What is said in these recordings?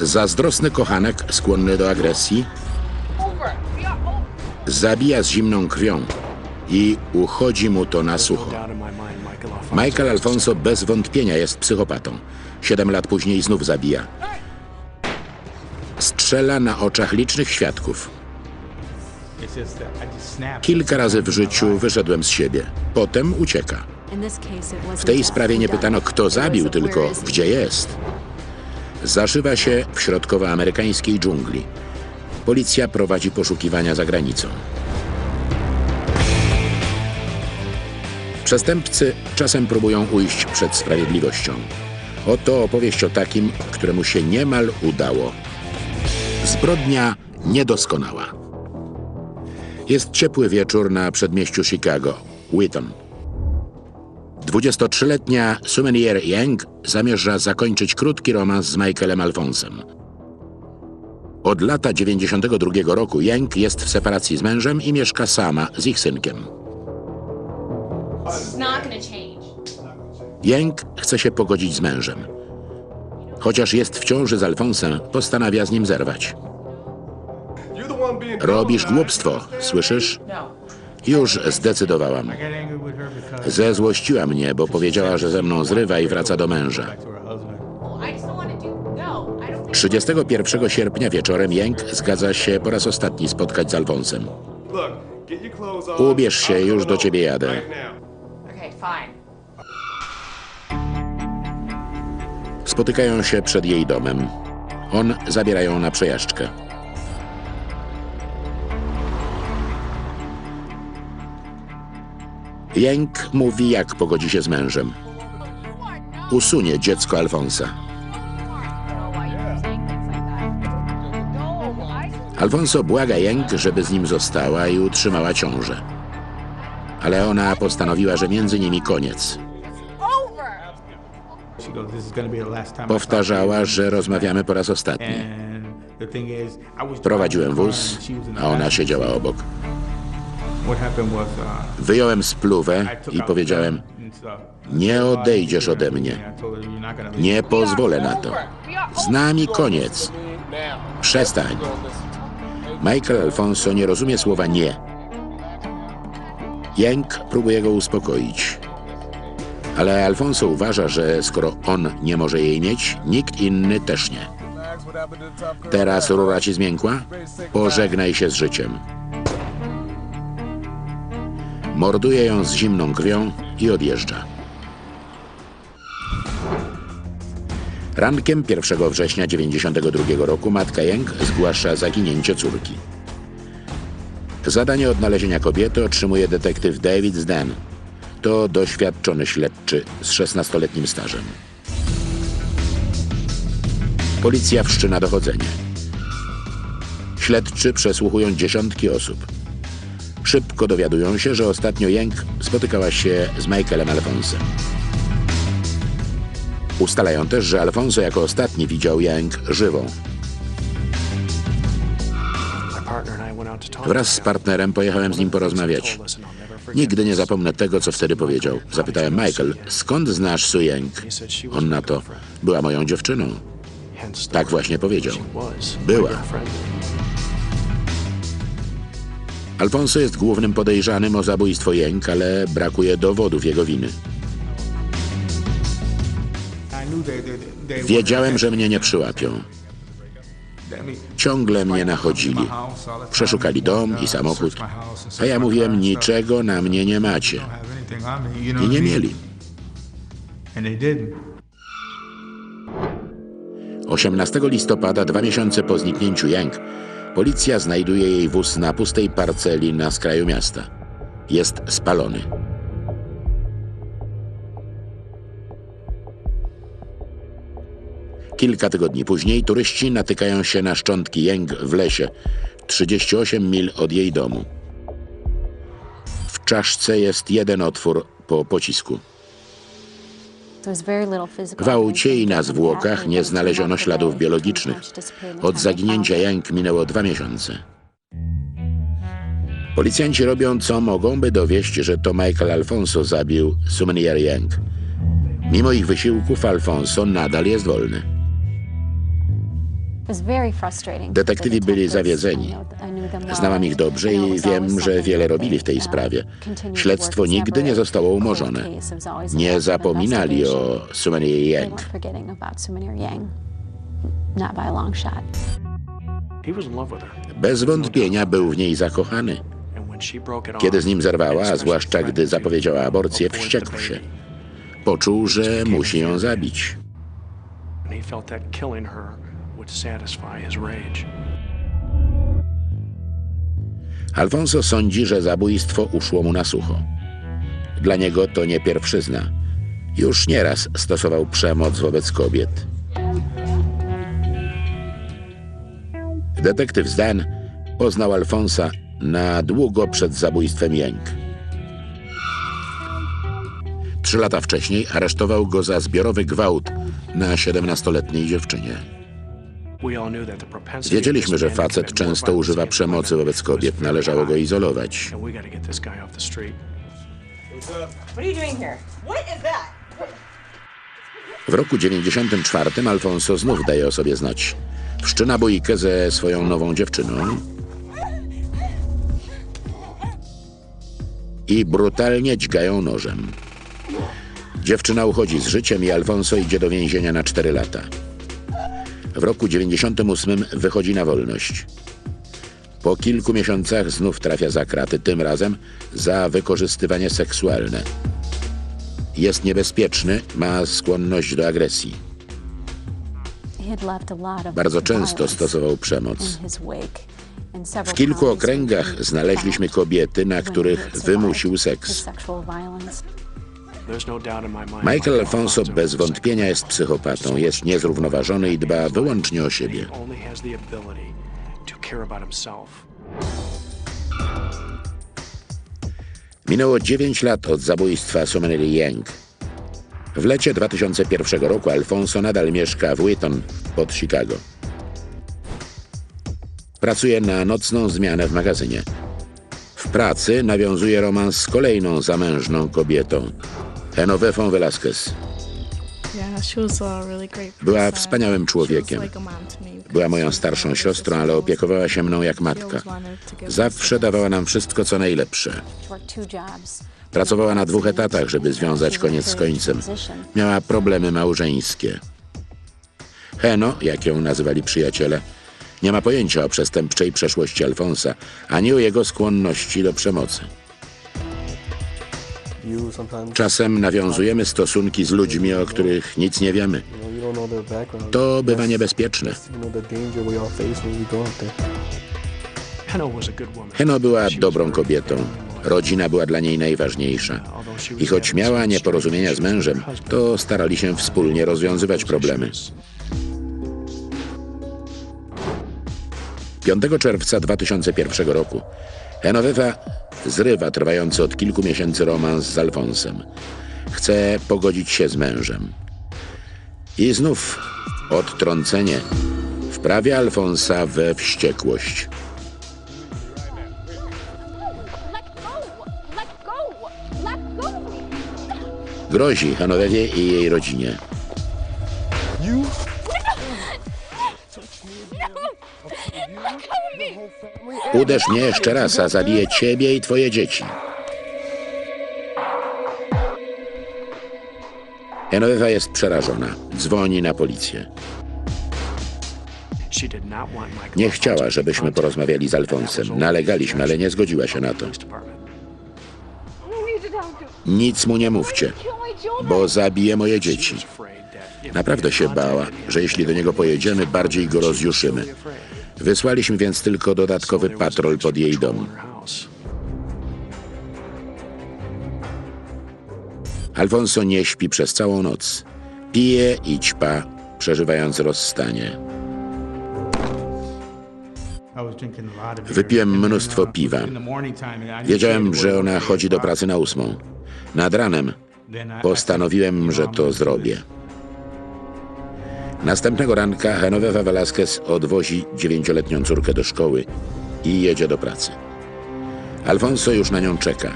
Zazdrosny kochanek, skłonny do agresji, zabija z zimną krwią i uchodzi mu to na sucho. Michael Alfonso bez wątpienia jest psychopatą. Siedem lat później znów zabija. Strzela na oczach licznych świadków. Kilka razy w życiu wyszedłem z siebie. Potem ucieka. W tej sprawie nie pytano, kto zabił, tylko Gdzie jest? Zaszywa się w środkowoamerykańskiej dżungli. Policja prowadzi poszukiwania za granicą. Przestępcy czasem próbują ujść przed sprawiedliwością. Oto opowieść o takim, któremu się niemal udało. Zbrodnia niedoskonała. Jest ciepły wieczór na przedmieściu Chicago, Wheaton. 23-letnia Sumenier Yang zamierza zakończyć krótki romans z Michaelem Alfonsem. Od lata 92 roku Yang jest w separacji z mężem i mieszka sama z ich synkiem. Yang chce się pogodzić z mężem. Chociaż jest w ciąży z Alfonsem, postanawia z nim zerwać. Robisz głupstwo, słyszysz? Już zdecydowałam. Zezłościła mnie, bo powiedziała, że ze mną zrywa i wraca do męża. I just don't wanna do. No, I don't think. 31 sierpnia wieczorem Yang zgadza się po raz ostatni spotkać z Alfonsem. Ubierz się, już do ciebie jadę. Spotykają się przed jej domem. On zabiera ją na przejażdżkę. Jęk mówi, jak pogodzi się z mężem. Usunie dziecko Alfonsa. Alfonso błaga Jęk, żeby z nim została i utrzymała ciążę. Ale ona postanowiła, że między nimi koniec. Powtarzała, że rozmawiamy po raz ostatni. Prowadziłem wóz, a ona siedziała obok. Wyjąłem spluwę i powiedziałem, nie odejdziesz ode mnie. Nie pozwolę na to. Z nami koniec. Przestań. Michael Alfonso nie rozumie słowa nie. Jęk próbuje go uspokoić. Ale Alfonso uważa, że skoro on nie może jej mieć, nikt inny też nie. Teraz rura ci zmiękła? Pożegnaj się z życiem. Morduje ją z zimną krwią i odjeżdża. Rankiem 1 września 1992 roku matka Jęk zgłasza zaginięcie córki. Zadanie odnalezienia kobiety otrzymuje detektyw David Zden. To doświadczony śledczy z 16-letnim stażem. Policja wszczyna dochodzenie. Śledczy przesłuchują dziesiątki osób. Szybko dowiadują się, że ostatnio Jęk spotykała się z Michaelem Alfonsem. Ustalają też, że Alfonso jako ostatni widział Jęk żywą. Wraz z partnerem pojechałem z nim porozmawiać. Nigdy nie zapomnę tego, co wtedy powiedział. Zapytałem Michael, skąd znasz Su Jęk? On na to, była moją dziewczyną. Tak właśnie powiedział. Była. Alfonso jest głównym podejrzanym o zabójstwo Jęk, ale brakuje dowodów jego winy. Wiedziałem, że mnie nie przyłapią. Ciągle mnie nachodzili. Przeszukali dom i samochód, a ja mówiłem, niczego na mnie nie macie. I nie mieli. 18 listopada, dwa miesiące po zniknięciu Yang, policja znajduje jej wóz na pustej parceli na skraju miasta. Jest spalony. Kilka tygodni później turyści natykają się na szczątki Jęg w lesie, 38 mil od jej domu. W czaszce jest jeden otwór po pocisku. W aucie i na zwłokach nie znaleziono śladów biologicznych. Od zaginięcia Jęk minęło dwa miesiące. Policjanci robią co mogą, by dowieść, że to Michael Alfonso zabił Sumenier Yang. Mimo ich wysiłków Alfonso nadal jest wolny. Detektywi byli zawiedzeni. Znałam ich dobrze i wiem, że wiele robili w tej sprawie. Śledztwo nigdy nie zostało umorzone. Nie zapominali o Sumanie Yang. Bez wątpienia był w niej zakochany. Kiedy z nim zerwała, a zwłaszcza gdy zapowiedziała aborcję, wściekł się. Poczuł, że musi ją zabić. And he felt that killing her would satisfy his rage. Alfonso sądzi, że zabójstwo uszło mu na sucho. Dla niego to nie pierwszyzna. Już nieraz stosował przemoc wobec kobiet. Detektyw Zdan poznał Alfonsa na długo przed zabójstwem Jęk. Trzy lata wcześniej aresztował go za zbiorowy gwałt na 17-letniej dziewczynie. Wiedzieliśmy, że facet często używa przemocy wobec kobiet. Należało go izolować. W roku 94 Alfonso znów daje o sobie znać. Wszczyna bójkę ze swoją nową dziewczyną i brutalnie dźgają nożem. Dziewczyna uchodzi z życiem i Alfonso idzie do więzienia na 4 lata. W roku 98 wychodzi na wolność. Po kilku miesiącach znów trafia za kraty, tym razem za wykorzystywanie seksualne. Jest niebezpieczny, ma skłonność do agresji. Bardzo często stosował przemoc. W kilku okręgach znaleźliśmy kobiety, na których wymusił seks. Michael Alfonso bez wątpienia jest psychopatą, jest niezrównoważony i dba wyłącznie o siebie. Minęło 9 lat od zabójstwa Summery Yang. W lecie 2001 roku Alfonso nadal mieszka w Wheaton pod Chicago. Pracuje na nocną zmianę w magazynie. W pracy nawiązuje romans z kolejną zamężną kobietą, Genovefą Velasquez. Była wspaniałym człowiekiem. Była moją starszą siostrą, ale opiekowała się mną jak matka. Zawsze dawała nam wszystko, co najlepsze. Pracowała na dwóch etatach, żeby związać koniec z końcem. Miała problemy małżeńskie. Heno, jak ją nazywali przyjaciele, nie ma pojęcia o przestępczej przeszłości Alfonsa, ani o jego skłonności do przemocy. Czasem nawiązujemy stosunki z ludźmi, o których nic nie wiemy. To bywa niebezpieczne. Heno była dobrą kobietą. Rodzina była dla niej najważniejsza. I choć miała nieporozumienia z mężem, to starali się wspólnie rozwiązywać problemy. 5 czerwca 2001 roku Genovefa zrywa trwający od kilku miesięcy romans z Alfonsem. Chce pogodzić się z mężem. I znów odtrącenie wprawia Alfonsa we wściekłość. Grozi Hanowewie i jej rodzinie. Uderz mnie jeszcze raz, a zabiję ciebie i twoje dzieci. Genovefa jest przerażona. Dzwoni na policję. Nie chciała, żebyśmy porozmawiali z Alfonsem. Nalegaliśmy, ale nie zgodziła się na to. Nic mu nie mówcie, bo zabije moje dzieci. Naprawdę się bała, że jeśli do niego pojedziemy, bardziej go rozjuszymy. Wysłaliśmy więc tylko dodatkowy patrol pod jej dom. Alfonso nie śpi przez całą noc. Pije i ćpa, przeżywając rozstanie. Wypiłem mnóstwo piwa. Wiedziałem, że ona chodzi do pracy na ósmą. Nad ranem postanowiłem, że to zrobię. Następnego ranka Genovefa Velasquez odwozi dziewięcioletnią córkę do szkoły i jedzie do pracy. Alfonso już na nią czeka.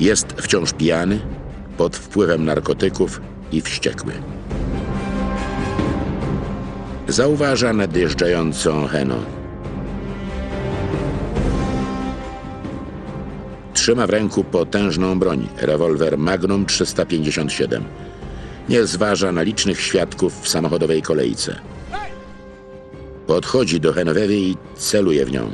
Jest wciąż pijany, pod wpływem narkotyków i wściekły. Zauważa nadjeżdżającą Heno. Trzyma w ręku potężną broń, rewolwer Magnum 357. Nie zważa na licznych świadków w samochodowej kolejce. Podchodzi do Henowewy i celuje w nią.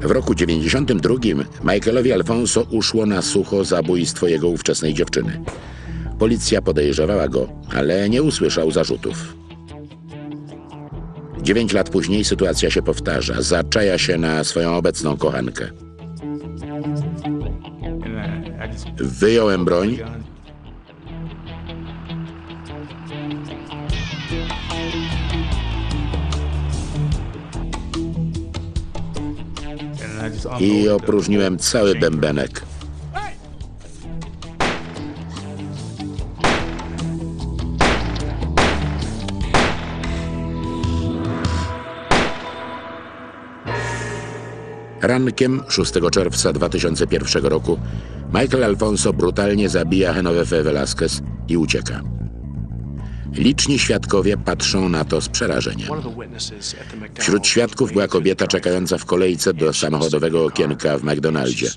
W roku 92 Michaelowi Alfonso uszło na sucho zabójstwo jego ówczesnej dziewczyny. Policja podejrzewała go, ale nie usłyszał zarzutów. Dziewięć lat później sytuacja się powtarza. Zaczaja się na swoją obecną kochankę. Wyjąłem broń, i opróżniłem cały bębenek. Rankiem 6 czerwca 2001 roku Michael Alfonso brutalnie zabija Genovefę Velasquez i ucieka. Liczni świadkowie patrzą na to z przerażeniem. Wśród świadków była kobieta czekająca w kolejce do samochodowego okienka w McDonaldzie.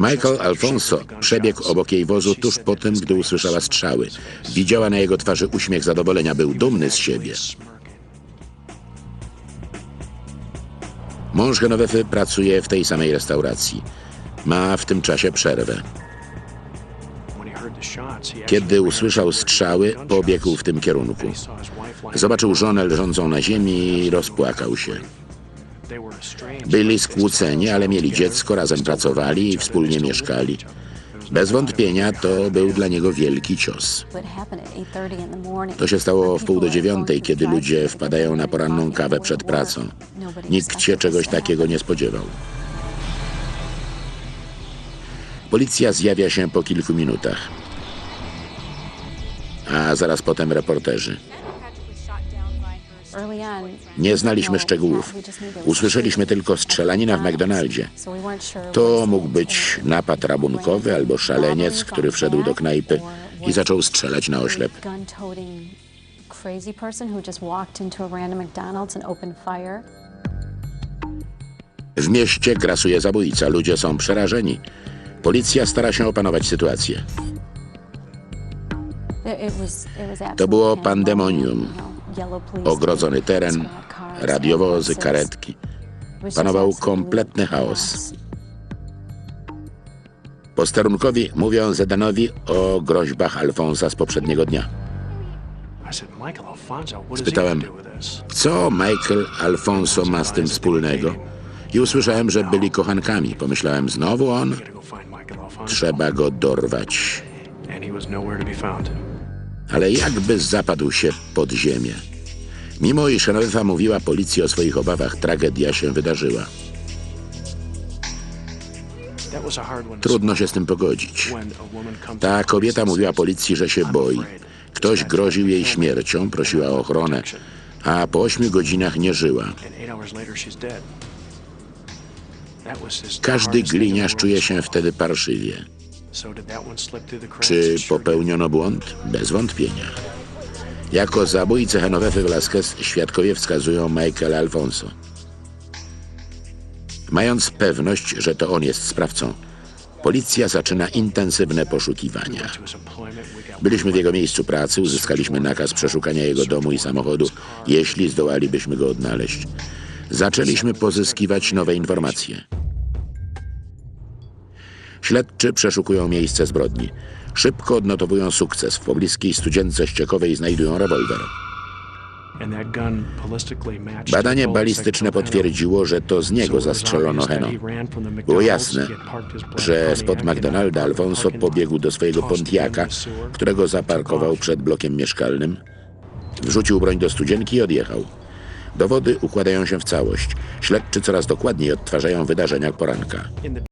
Michael Alfonso przebiegł obok jej wozu tuż po tym, gdy usłyszała strzały. Widziała na jego twarzy uśmiech zadowolenia, był dumny z siebie. Mąż Genowefy pracuje w tej samej restauracji. Ma w tym czasie przerwę. Kiedy usłyszał strzały, pobiegł w tym kierunku. Zobaczył żonę leżącą na ziemi i rozpłakał się. Byli skłóceni, ale mieli dziecko, razem pracowali i wspólnie mieszkali. Bez wątpienia to był dla niego wielki cios. To się stało w pół do dziewiątej, kiedy ludzie wpadają na poranną kawę przed pracą. Nikt się czegoś takiego nie spodziewał. Policja zjawia się po kilku minutach, a zaraz potem reporterzy. Nie znaliśmy szczegółów. Usłyszeliśmy tylko strzelanina w McDonaldzie. To mógł być napad rabunkowy albo szaleniec, który wszedł do knajpy i zaczął strzelać na oślep. W mieście grasuje zabójca, ludzie są przerażeni. Policja stara się opanować sytuację. To było pandemonium. Ogrodzony teren, radiowozy, karetki. Panował kompletny chaos. Posterunkowi mówią Zedanowi o groźbach Alfonsa z poprzedniego dnia. Spytałem, Co Michael Alfonso ma z tym wspólnego? I usłyszałem, że byli kochankami. Pomyślałem, znowu on? Trzeba go dorwać. Ale jakby zapadł się pod ziemię. Mimo iż Genovefa mówiła policji o swoich obawach, tragedia się wydarzyła. Trudno się z tym pogodzić. Ta kobieta mówiła policji, że się boi. Ktoś groził jej śmiercią, prosiła o ochronę, a po ośmiu godzinach nie żyła. Każdy gliniarz czuje się wtedy parszywie. Czy popełniono błąd? Bez wątpienia. Jako zabójcę Genovefy Velasquez świadkowie wskazują Michaela Alfonso. Mając pewność, że to on jest sprawcą, policja zaczyna intensywne poszukiwania. Byliśmy w jego miejscu pracy, uzyskaliśmy nakaz przeszukania jego domu i samochodu, jeśli zdołalibyśmy go odnaleźć. Zaczęliśmy pozyskiwać nowe informacje. Śledczy przeszukują miejsce zbrodni. Szybko odnotowują sukces. W pobliskiej studzience ściekowej znajdują rewolwer. Badanie balistyczne potwierdziło, że to z niego zastrzelono Heno. Było jasne, że spod McDonalda Alfonso pobiegł do swojego Pontiaka, którego zaparkował przed blokiem mieszkalnym. Wrzucił broń do studzienki i odjechał. Dowody układają się w całość. Śledczy coraz dokładniej odtwarzają wydarzenia poranka.